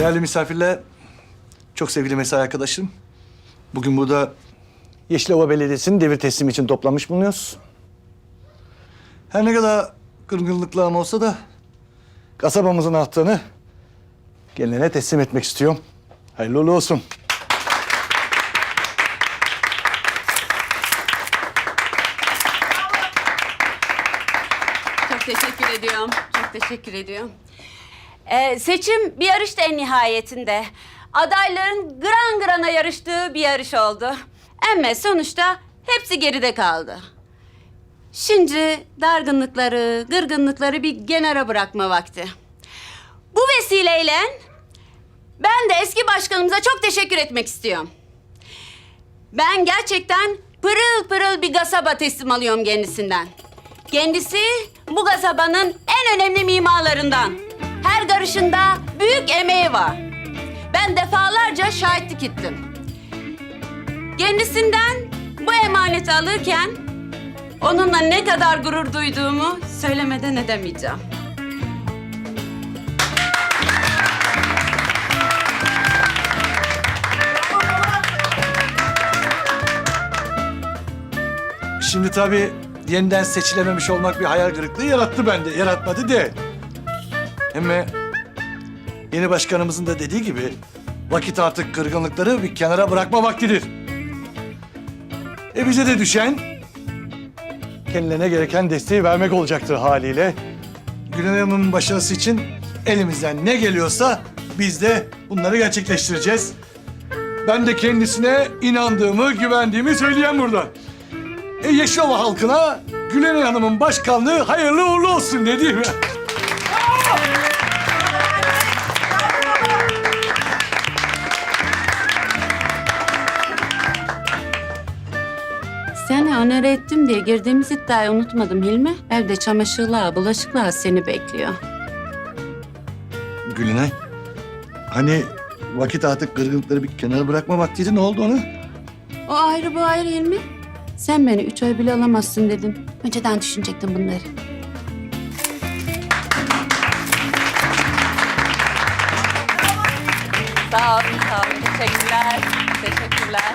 Değerli misafirler, çok sevgili mesai arkadaşım. Bugün burada Yeşilova Belediyesi'nin devir teslimi için toplanmış bulunuyoruz. Her ne kadar kırgınlıklarım olsa da kasabamızın anahtarını geline teslim etmek istiyorum. Hayırlı uğurlu olsun. Çok teşekkür ediyorum. Çok teşekkür ediyorum. Ee, seçim bir yarıştı en nihayetinde. Adayların gran grana yarıştığı bir yarış oldu. Ama sonuçta hepsi geride kaldı. Şimdi dargınlıkları, gırgınlıkları bir kenara bırakma vakti. Bu vesileyle ben de eski başkanımıza çok teşekkür etmek istiyorum. Ben gerçekten pırıl pırıl bir kasaba teslim alıyorum kendisinden. Kendisi bu kasabanın en önemli mimarlarından. Her karışında büyük emeği var. Ben defalarca şahitlik ettim. Kendisinden bu emaneti alırken onunla ne kadar gurur duyduğumu söylemeden edemeyeceğim. Şimdi tabii yeniden seçilememiş olmak bir hayal kırıklığı yarattı bende. Yaratmadı de. Ama yeni başkanımızın da dediği gibi vakit artık kırgınlıkları bir kenara bırakma vaktidir. E bize de düşen kendilerine gereken desteği vermek olacaktır haliyle. Gülün Hanım'ın başarısı için elimizden ne geliyorsa biz de bunları gerçekleştireceğiz. Ben de kendisine inandığımı, güvendiğimi söyleyeyim burada. E Yeşilova halkına Gülen Hanım'ın başkanlığı hayırlı uğurlu olsun ne Seni onere ettim diye girdiğimiz iddiayı unutmadım Hilmi. Evde çamaşırlar, bulaşıklar seni bekliyor. Gülenay, hani vakit artık kırgınlıkları bir kenara bırakma vaktiydi. Ne oldu ona? O ayrı bu ayrı Hilmi. Sen beni üç ay bile alamazsın dedin. Önceden düşünecektin bunları. Sağ olun, sağ olun. Teşekkürler. Teşekkürler.